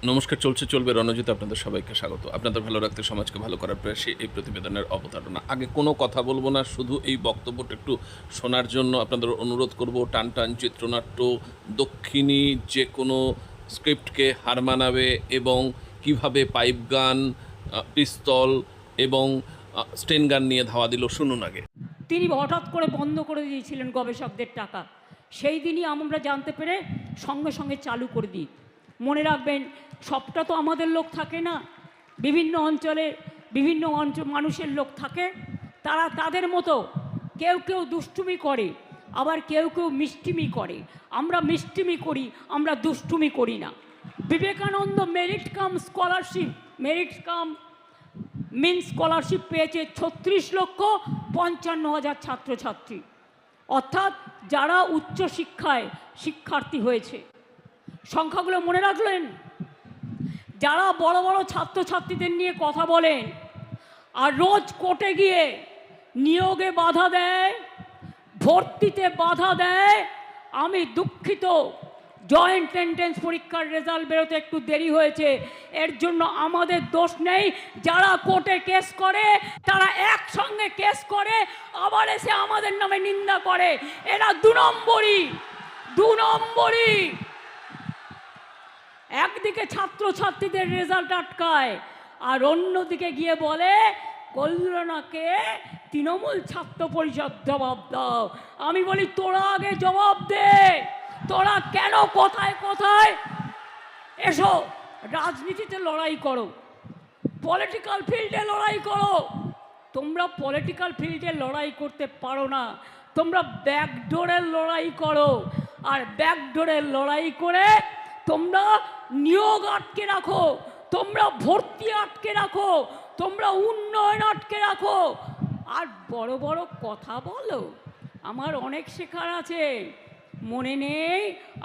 নমস্কার, চলছে, চলবে রণজিৎ, আপনাদের সবাইকে স্বাগত। আপনাদের ভালো রাখতে, সমাজকে ভালো করার প্রয়াসে এই প্রতিবেদনের অবতারণা। আগে কোনো কথা বলব না, শুধু এই বক্তব্যটা একটু শোনার জন্য আপনাদের অনুরোধ করব, টান টান, চিত্রনাট্য, দক্ষিণী, যে কোনো স্ক্রিপ্টকে হার মানাবে এবং কীভাবে পাইপ গান পিস্তল এবং স্টেন গান নিয়ে ধাওয়া দিল, শুনুন আগে। তিনি হঠাৎ করে বন্ধ করে দিয়েছিলেন গবেষকদের টাকা। সেই দিনই আমরা জানতে পেরে সঙ্গে সঙ্গে চালু করে দিই। মনে রাখবেন, সবটা তো আমাদের লোক থাকে না। বিভিন্ন অঞ্চলে বিভিন্ন অঞ্চল মানুষের লোক থাকে। তারা তাদের মতো কেউ কেউ দুষ্টুমি করে, আবার কেউ কেউ মিষ্টিমি করে। আমরা মিষ্টিমি করি, আমরা দুষ্টুমি করি না। Vivekananda merit cum scholarship merit cum means scholarship পেয়েছে ছত্রিশ লক্ষ পঞ্চান্ন হাজার ছাত্রছাত্রী। অর্থাৎ যারা উচ্চ শিক্ষায় শিক্ষার্থী হয়েছে। সংখ্যাগুলো মনে রাখলেন? যারা বড় বড় ছাত্রছাত্রীদের নিয়ে কথা বলেন, আর রোজ কোর্টে গিয়ে নিয়োগে বাধা দেয়, ভর্তিতে বাধা দেয়, আমি দুঃখিত। জয়েন্ট এন্ট্রেন্স পরীক্ষার রেজাল্ট বেরোতে একটু দেরি হয়েছে। এর জন্য আমাদের দোষ নেই। যারা কোর্টে কেস করে, তারা একসঙ্গে কেস করে, আবার এসে আমাদের নামে নিন্দা করে। এরা দু নম্বরই দু নম্বরই। একদিকে ছাত্রছাত্রীদের রেজাল্ট আটকায়, আর অন্যদিকে গিয়ে বলে, কল্যাণাকে তৃণমূল ছাত্র পরিষদ জবাব দাও। আমি বলি, তোরা আগে জবাব দে। তোরা কেন কোথায় কোথায়? এসো, রাজনীতিতে লড়াই করো, পলিটিক্যাল ফিল্ডে লড়াই করো। তোমরা পলিটিক্যাল ফিল্ডে লড়াই করতে পারো না। তোমরা ব্যাকডোরের লড়াই করো, আর ব্যাকডোরের লড়াই করে তোমরা নিয়োগ আটকে রাখো, তোমরা ভর্তি আটকে রাখো, তোমরা উন্নয়ন আটকে রাখো। আর বড় বড় কথা বলো, আমার অনেক শেখার আছে। মনে নেই,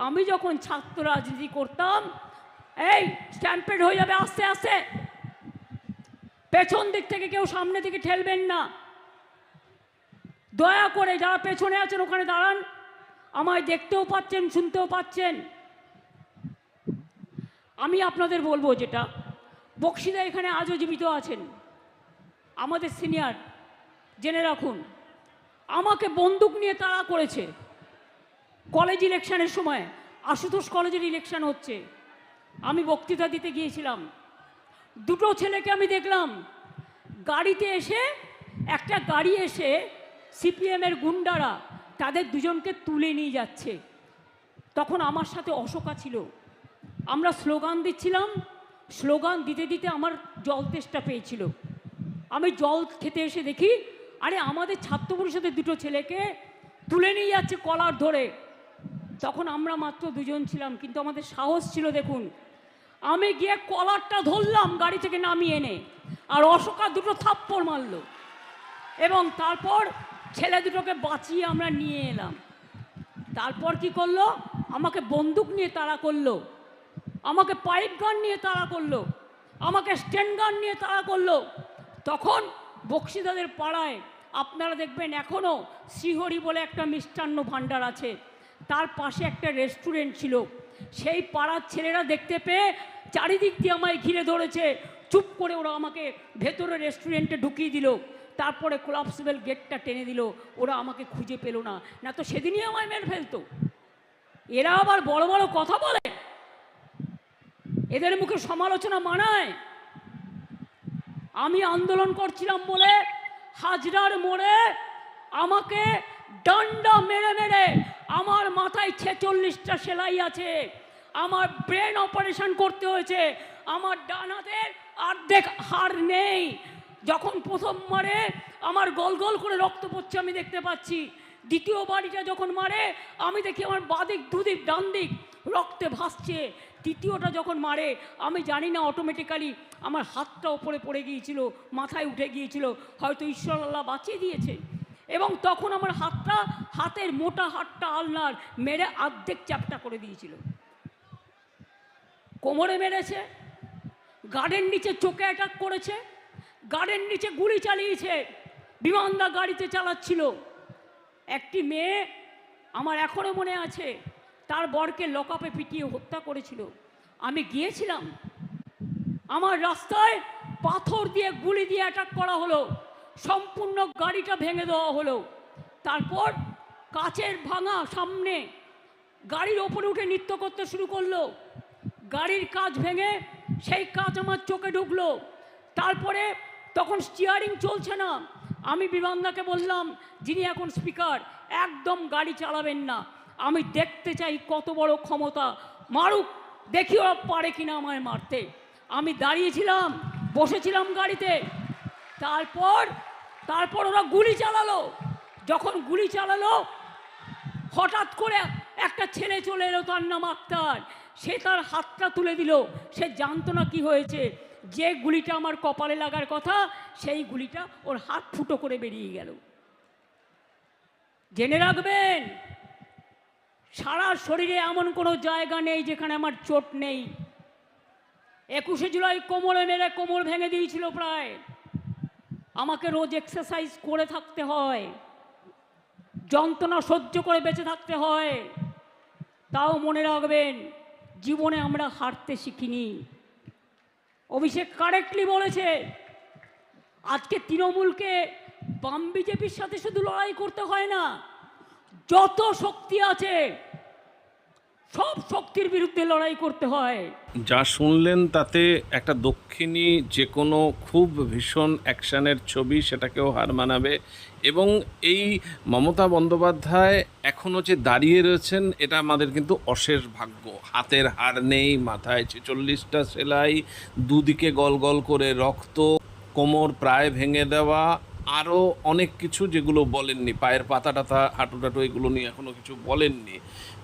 আমি যখন ছাত্র রাজনীতি করতাম, এই স্ট্যাম্পেড হয়ে যাবে আস্তে আস্তে। পেছন দিক থেকে কেউ সামনে দিকে ঠেলবেন না। দয়া করে যারা পেছনে আছেন, ওখানে দাঁড়ান। আমায় দেখতেও পাচ্ছেন, শুনতেও পাচ্ছেন। আমি আপনাদের বলব যেটা, বক্সিদা এখানে আজও জীবিত আছেন। আমাদের সিনিয়র, জেনে রাখুন, আমাকে বন্দুক নিয়ে তাড়া করেছে। কলেজ ইলেকশনের সময়, আশুতোষ কলেজের ইলেকশন হচ্ছে। আমি বক্তৃতা দিতে গিয়েছিলাম। দুটো ছেলেকে আমি দেখলাম, গাড়িতে এসে, একটা গাড়ি এসে সিপিএমের গুন্ডারা তাদের দুজনকে তুলে নিয়ে যাচ্ছে। তখন আমার সাথে অশোকা ছিল। আমরা স্লোগান দিচ্ছিলাম। স্লোগান দিতে দিতে আমার জল তেষ্টা পেয়েছিল। আমি জল খেতে এসে দেখি, আরে আমাদের ছাত্র পরিষদের দুটো ছেলেকে তুলে নিয়ে যাচ্ছে কলার ধরে। তখন আমরা মাত্র দুজন ছিলাম, কিন্তু আমাদের সাহস ছিল দেখুন। আমি গিয়ে কলারটা ধরলাম গাড়ি থেকে নামিয়ে এনে, আর অশোকা দুটো থাপ্পড় মারলো। এবং তারপর ছেলে দুটোকে বাঁচিয়ে আমরা নিয়ে এলাম। তারপর কি করল? আমাকে বন্দুক নিয়ে তাড়া করল। আমাকে পাইপ গান নিয়ে তাড়া করল, আমাকে স্ট্যান্ড গান নিয়ে তাড়া করল। তখন বক্সিদাদের পাড়ায় আপনারা দেখবেন এখনও শ্রীহরি বলে একটা মিষ্টান্ন ভাণ্ডার আছে। তার পাশে একটা রেস্টুরেন্ট ছিল। সেই পাড়ার ছেলেরা দেখতে পেয়ে চারিদিক দিয়ে আমায় ঘিরে ধরেছে। চুপ করে ওরা আমাকে ভেতরে রেস্টুরেন্টে ঢুকিয়ে দিল। তারপরে কোলাপসিবল গেটটা টেনে দিল। ওরা আমাকে খুঁজে পেল না। না তো সেদিনই আমায় মেরে ফেলতো। এরা আবার বড় বড় কথা বলে। এদের মুখে সমালোচনা মানায়। আমি আন্দোলন করছিলাম বলে হাজরার মোড়ে আমাকে ডান্ডা মেরে মেরে আমার মাথায় ছেচল্লিশটা সেলাই আছে, আমার ব্রেন অপারেশন করতে হয়েছে, আমার ডান হাতের অর্ধেক হাড় নেই। যখন প্রথম মারে আমার গল গল করে রক্ত পড়ছে আমি দেখতে পাচ্ছি, দ্বিতীয় বাড়িটা যখন মারে আমি দেখি আমার বাদিক দুদিক ডান দিক রক্তে ভাসছে তৃতীয়টা যখন মারে, আমি জানি না অটোমেটিক্যালি আমার হাতটা ওপরে পড়ে গিয়েছিল, মাথায় উঠে গিয়েছিল, হয়তো ঈশ্বর আল্লাহ বাঁচিয়ে দিয়েছে। এবং তখন আমার হাতটা, হাতের মোটা হাতটা আলনার মেরে অর্ধেক চ্যাপটা করে দিয়েছিল। কোমরে মেরেছে, গার্ডেন নিচে চোখে অ্যাটাক করেছে, গার্ডেন নিচে গুলি চালিয়েছে, বিমানদা গাড়িতে চালাচ্ছিল। একটি মেয়ে আমার এখনও মনে আছে তার বরকে লকআপে পিটিয়ে হত্যা করেছিল। আমি গিয়েছিলাম। আমার রাস্তায় পাথর দিয়ে গুলি দিয়ে অ্যাটাক করা হলো। সম্পূর্ণ গাড়িটা ভেঙে দেওয়া হলো। তারপর কাচের ভাঙা সামনে গাড়ির ওপরে উঠে নৃত্য করতে শুরু করল। গাড়ির কাজ ভেঙে সেই কাজ আমার চোখে ঢুকলো। তারপরে তখন স্টিয়ারিং চলছে না। আমি বিমানদাকে বললাম, যিনি এখন স্পিকার একদম গাড়ি চালাবেন না। আমি দেখতে চাই কত বড় ক্ষমতা। মারুক দেখি ওরা পারে কিনা আমায় মারতে। আমি দাঁড়িয়েছিলাম, বসেছিলাম গাড়িতে। তারপর তারপর ওরা গুলি চালালো। যখন গুলি চালালো, হঠাৎ করে একটা ছেলে চলে এলো তার নাম আক্তার। সে তার হাতটা তুলে দিল। সে জানতো না কি হয়েছে। যে গুলিটা আমার কপালে লাগার কথা, সেই গুলিটা ওর হাত ফুটো করে বেরিয়ে গেল। জেনে রাখবেন সারা শরীরে এমন কোনো জায়গা নেই যেখানে আমার চোট নেই। একুশে জুলাই কোমরে মেরে কোমর ভেঙে দিয়েছিল প্রায়। আমাকে রোজ এক্সারসাইজ করে থাকতে হয়। যন্ত্রণা সহ্য করে বেঁচে থাকতে হয়। তাও মনে রাখবেন, জীবনে আমরা হারতে শিখিনি। অভিষেক কারেক্টলি বলেছে, আজকে তৃণমূলকে বাম বিজেপির সাথে শুধু লড়াই করতে হয় না যত শক্তি আছে, সব শক্তির বিরুদ্ধে লড়াই করতে হয়। যা শুনলেন তাতে একটা দক্ষিণী যে কোনো খুব ভীষণ অ্যাকশানের ছবি সেটাকেও হার মানাবে এবং এই মমতা বন্দ্যোপাধ্যায় এখনও যে দাঁড়িয়ে রয়েছেন, এটা আমাদের কিন্তু অশেষ ভাগ্য। হাতের হার নেই, মাথায় ছেচল্লিশটা সেলাই, দুদিকে গল গল করে রক্ত, কোমর প্রায় ভেঙে দেওয়া আরও অনেক কিছু যেগুলো বলেননি, পায়ের পাতা টাতা হাঁটু টাটু এগুলো নিয়ে এখনও কিছু বলেননি।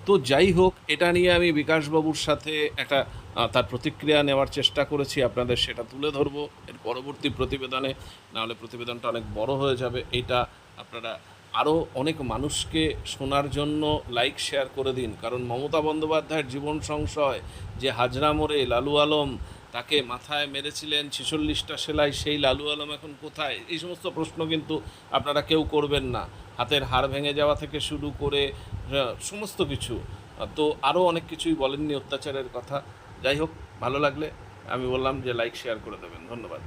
তো যাই হোক, এটা নিয়ে আমি বিকাশবাবুর সাথে একটা তার প্রতিক্রিয়া নেওয়ার চেষ্টা করেছি, আপনাদের সেটা তুলে ধরবো এর পরবর্তী প্রতিবেদনে, নাহলে প্রতিবেদনটা অনেক বড় হয়ে যাবে। এটা আপনারা আরও অনেক মানুষকে শোনার জন্য লাইক শেয়ার করে দিন। কারণ মমতা বন্দ্যোপাধ্যায়ের জীবন সংশয়, যে হাজরা মোড়ে লালু আলম তাকে মাথায় মেরেছিলেন, ছেচল্লিশটা সেলাই, সেই লালু আলম এখন কোথায়? এই সমস্ত প্রশ্ন কিন্তু আপনারা কেউ করবেন না। হাতের হাড় ভেঙে যাওয়া থেকে শুরু করে সমস্ত কিছু। তো আরও অনেক কিছুই বলেননি অত্যাচারের কথা। যাই হোক, ভালো লাগলে আমি বললাম যে লাইক শেয়ার করে দেবেন। ধন্যবাদ।